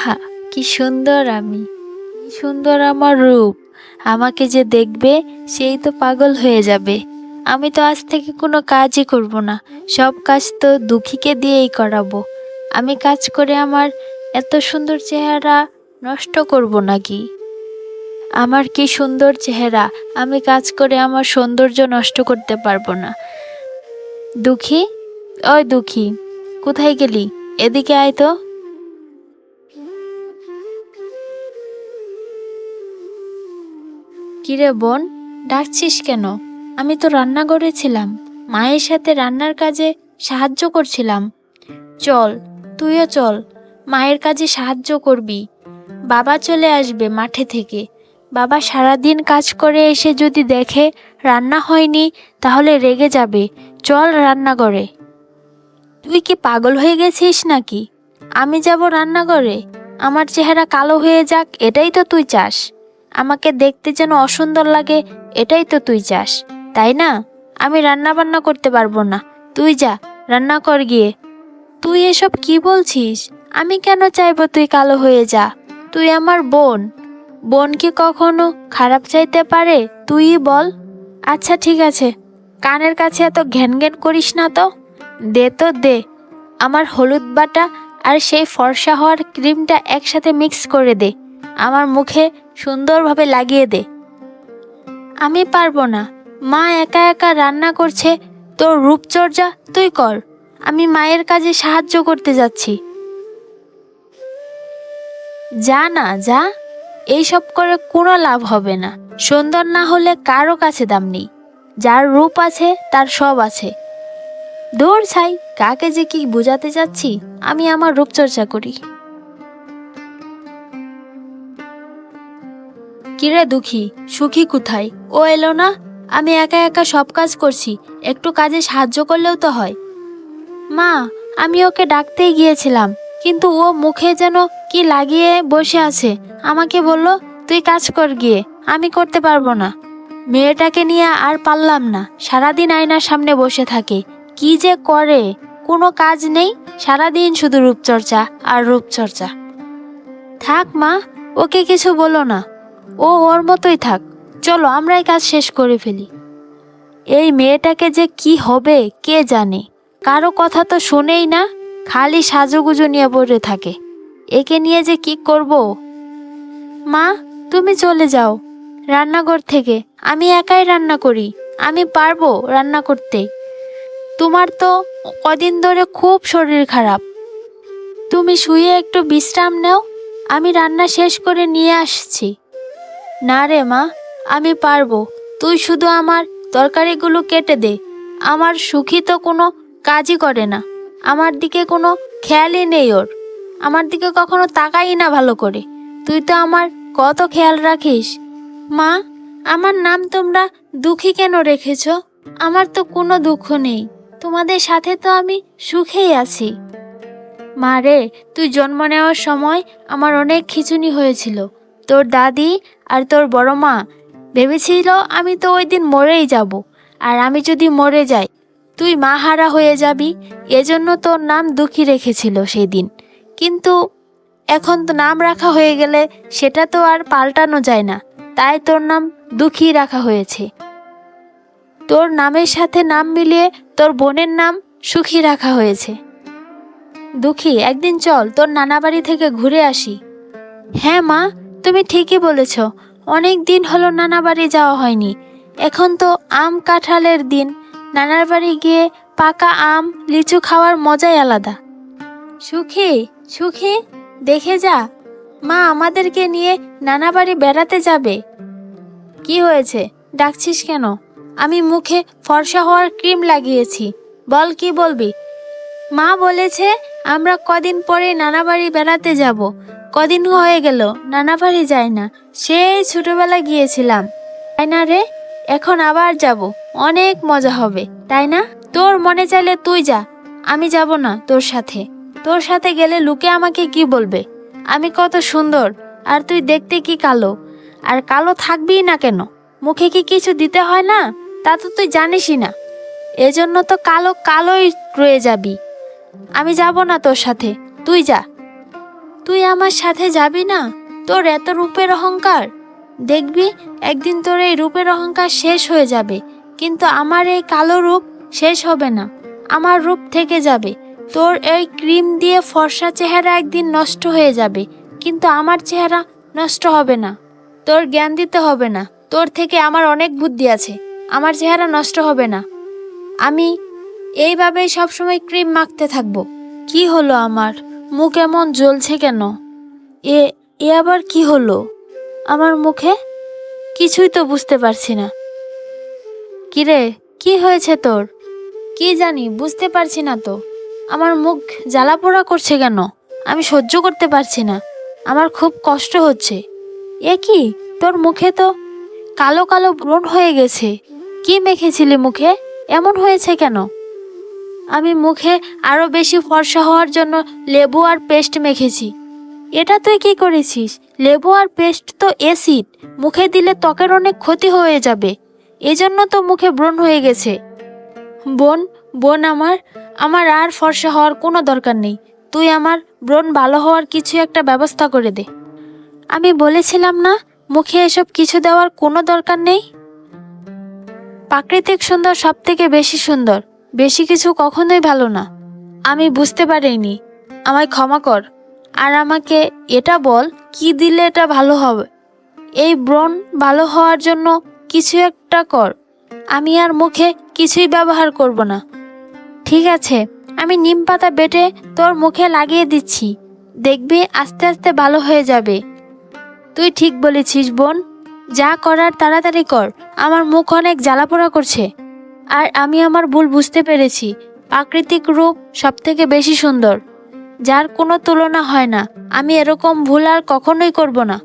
আহা, কি সুন্দর আমি। কি সুন্দর আমার রূপ। আমাকে যে দেখবে, সেই তো পাগল হয়ে যাবে। আমি তো আজ থেকে কোনো কাজই করব না। সব কাজ তো দুঃখীকে দিয়েই করাবো। আমি কাজ করে আমার এত সুন্দর চেহারা নষ্ট করব নাকি? আমার কি সুন্দর চেহারা? আমি কাজ করে আমার সৌন্দর্য নষ্ট করতে পারব না। দুঃখী? ওই দুঃখী, কোথায় গেলি? এদিকে আয় তো। কিরে বোন, ডাকছিস কেন? আমি তো রান্নাঘরে ছিলাম। মায়ের সাথে রান্নার কাজে সাহায্য করছিলাম। চল, তুইও চল, মায়ের কাজে সাহায্য করবি। বাবা চলে আসবে মাঠে থেকে। বাবা সারাদিন কাজ করে এসে যদি দেখে রান্না হয়নি, তাহলে রেগে যাবে। চল রান্নাঘরে। তুই কি পাগল হয়ে গেছিস নাকি? আমি যাব রান্নাঘরে। আমার চেহারা কালো হয়ে যাক, এটাই তো তুই চাস। আমাকে দেখতে যেন অসুন্দর লাগে, এটাই তো তুই চাস, তাই না? আমি রান্না বান্না করতে পারব না। তুই যা, রান্না কর গিয়ে। তুই এসব কি বলছিস? আমি কেন চাইব তুই কালো হয়ে যা? তুই আমার বোন। বোন কি কখনো খারাপ চাইতে পারে? তুই বল। আচ্ছা ঠিক আছে। কানের কাছে এত ঘ্যান ঘ্যান করিস না তো? দে তো, দে। আমার হলুদ বাটা আর সেই ফর্সা হওয়ার ক্রিমটা একসাথে মিক্স করে দে। আমার মুখে সুন্দরভাবে লাগিয়ে দে। আমি পারব না। মা একা একা রান্না করছে। তোর রূপচর্চা তুই কর। আমি মায়ের কাজে সাহায্য করতে যাচ্ছি। যা না, যা। এইসব করে কোনো লাভ হবে না। সুন্দর না হলে কারও কাছে দাম নেই। যার রূপ আছে, তার সব আছে। দৌড় ছাই, কাকে যে কি বোঝাতে যাচ্ছি আমি আমার রূপচর্চা করি। কিরে দুঃখী? সুখী কোথায়? ও এলো না? আমি একা একা সব কাজ করছি। একটু কাজে সাহায্য করলেও তো হয়। মা, আমি ওকে ডাকতেই গিয়েছিলাম, কিন্তু ও মুখে যেন কি লাগিয়ে বসে আছে। আমাকে বলল, তুই কাজ কর গিয়ে, আমি করতে পারব না। মেয়েটাকে নিয়ে আর পারলাম না। সারাদিন আয়নার সামনে বসে থাকে। কি যে করে? কোনো কাজ নেই। সারাদিন শুধু রূপচর্চা আর রূপচর্চা। থাক মা, ওকে কিছু বলো না। ও ওর মতোই থাক। চলো আমরাই কাজ শেষ করে ফেলি। এই মেয়েটাকে যে কি হবে, কে জানে? কারও কথা তো শোনেই না, খালি সাজুগুজু নিয়ে পড়ে থাকে। একে নিয়ে যে কি করব? মা, তুমি চলে যাও। রান্নাঘর থেকে। আমি একাই রান্না করি। আমি পারব রান্না করতে। তোমার তো কদিন ধরে খুব শরীর খারাপ। তুমি শুয়ে একটু বিশ্রাম নাও। আমি রান্না শেষ করে নিয়ে আসছি। না রে মা, আমি পারব। তুই শুধু আমার তরকারিগুলো কেটে দে। আমার সুখী তো কোনো কাজই করে না। আমার দিকে কোনো খেয়ালই নেই ওর। আমার দিকে কখনো তাকাই না ভালো করে। তুই তো আমার কত খেয়াল রাখিস। মা, আমার নাম তোমরা দুঃখী কেন রেখেছ? আমার তো কোনো দুঃখ নেই। তোমাদের সাথে তো আমি সুখেই আছি। মা রে, তুই জন্ম নেওয়ার সময় আমার অনেক খিচুনি হয়েছিল। তোর দাদি আর তোর বড় মা। ভেবেছিল আমি তো ওই দিন মরেই যাব, আর আমি যদি মরে যাই, তুই মা হারা হয়ে যাবি। এজন্য তোর নাম দুঃখী রেখেছিল সেই দিন কিন্তু এখন তো নাম রাখা হয়ে গেলে সেটা তো আর পাল্টানো যায় না। তাই তোর নাম দুঃখী রাখা হয়েছে। তোর নামের সাথে নাম মিলিয়ে তোর বোনের নাম সুখী রাখা হয়েছে। দুঃখী, একদিন চল তোর নানা বাড়ি থেকে ঘুরে আসি। হ্যাঁ মা তুমি ঠিকই বলেছ, অনেক দিন হলো নানা বাড়ি যাওয়া হয়নি। এখন তো আম কাঁঠালের দিন, নানার বাড়ি গিয়ে পাকা আম, লিচু খাওয়ার মজাই আলাদা। সুখী সুখী, দেখে যা, মা আমাদেরকে নিয়ে নানা বাড়ি বেড়াতে যাবে। কি হয়েছে? ডাকছিস কেন? আমি মুখে ফর্সা হওয়ার ক্রিম লাগিয়েছি, বল কি বলবি? মা বলেছে, আমরা কদিন পরে নানা বাড়ি বেড়াতে যাব কদিন হয়ে গেল, নানা বাড়ি যায় না, সেই ছোটবেলা গিয়েছিলাম। তাই না রে? এখন আবার যাব, অনেক মজা হবে, তাই না? তোর মনে চাইলে তুই যা, আমি যাব না তোর সাথে। তোর সাথে গেলে লোকে আমাকে কি বলবে? আমি কত সুন্দর, আর তুই দেখতে কি কালো, আর কালো থাকবি না কেন? মুখে কি কিছু দিতে হয় না? তা তো তুই জানিসই না। এজন্য তো কালো কালোই রয়ে যাবি। আমি যাব না তোর সাথে, তুই যা। তুই আমার সাথে যাবি না? তোর এত রূপের অহংকার। দেখবি, একদিন তোর এই রূপের অহংকার শেষ হয়ে যাবে। কিন্তু আমার এই কালো রূপ শেষ হবে না। আমার রূপ থেকে যাবে। তোর এই ক্রিম দিয়ে ফর্সা চেহারা একদিন নষ্ট হয়ে যাবে। কিন্তু আমার চেহারা নষ্ট হবে না। তোর জ্ঞান দিতে হবে না। তোর থেকে আমার অনেক বুদ্ধি আছে। আমার চেহারা নষ্ট হবে না। আমি এইভাবেই সবসময় ক্রিম মাখতে থাকব। কি হলো আমার? মুখ এমন জ্বলছে কেন? এ এ আবার কি হলো? আমার মুখে? কিছুই তো বুঝতে পারছি না। কিরে, কি হয়েছে তোর? কি জানি, বুঝতে পারছি না তো। আমার মুখ জ্বালা পোড়া করছে কেন? আমি সহ্য করতে পারছি না। আমার খুব কষ্ট হচ্ছে। এ কি? তোর মুখে তো কালো কালো ব্রণ হয়ে গেছে। কি মেখেছিলি মুখে? এমন হয়েছে কেন? আমি মুখে আরও বেশি ফর্সা হওয়ার জন্য লেবু আর পেস্ট মেখেছি। এটা তুই কি করেছিস? লেবু আর পেস্ট তো অ্যাসিড। মুখে দিলে ত্বকের অনেক ক্ষতি হয়ে যাবে। এজন্য তো মুখে ব্রণ হয়ে গেছে। বোন বোন আমার আমার আর ফর্সা হওয়ার কোনো দরকার নেই। তুই আমার ব্রণ ভালো হওয়ার কিছু একটা ব্যবস্থা করে দে। আমি বলেছিলাম না, মুখে এসব কিছু দেওয়ার কোনো দরকার নেই? প্রাকৃতিক সুন্দর সব থেকে বেশি সুন্দর। বেশি কিছু কখনোই ভালো না। আমি বুঝতে পারিনি। আমায় ক্ষমা কর। আর আমাকে এটা বল, কি দিলে এটা ভালো হবে? এই ব্রণ ভালো হওয়ার জন্য কিছু একটা কর। আমি আর মুখে কিছুই ব্যবহার করব না। ঠিক আছে, আমি নিম পাতা বেটে তোর মুখে লাগিয়ে দিচ্ছি। দেখবি আস্তে আস্তে ভালো হয়ে যাবে। তুই ঠিক বলেছিস বোন। যা করার তাড়াতাড়ি কর। আমার মুখ অনেক জ্বালাপোড়া করছে। আর আমি আমার ভুল বুঝতে পেরেছি। প্রাকৃতিক রূপ সব থেকে বেশি সুন্দর। যার কোনো তুলনা হয় না। আমি এরকম ভুল আর কখনোই করব না।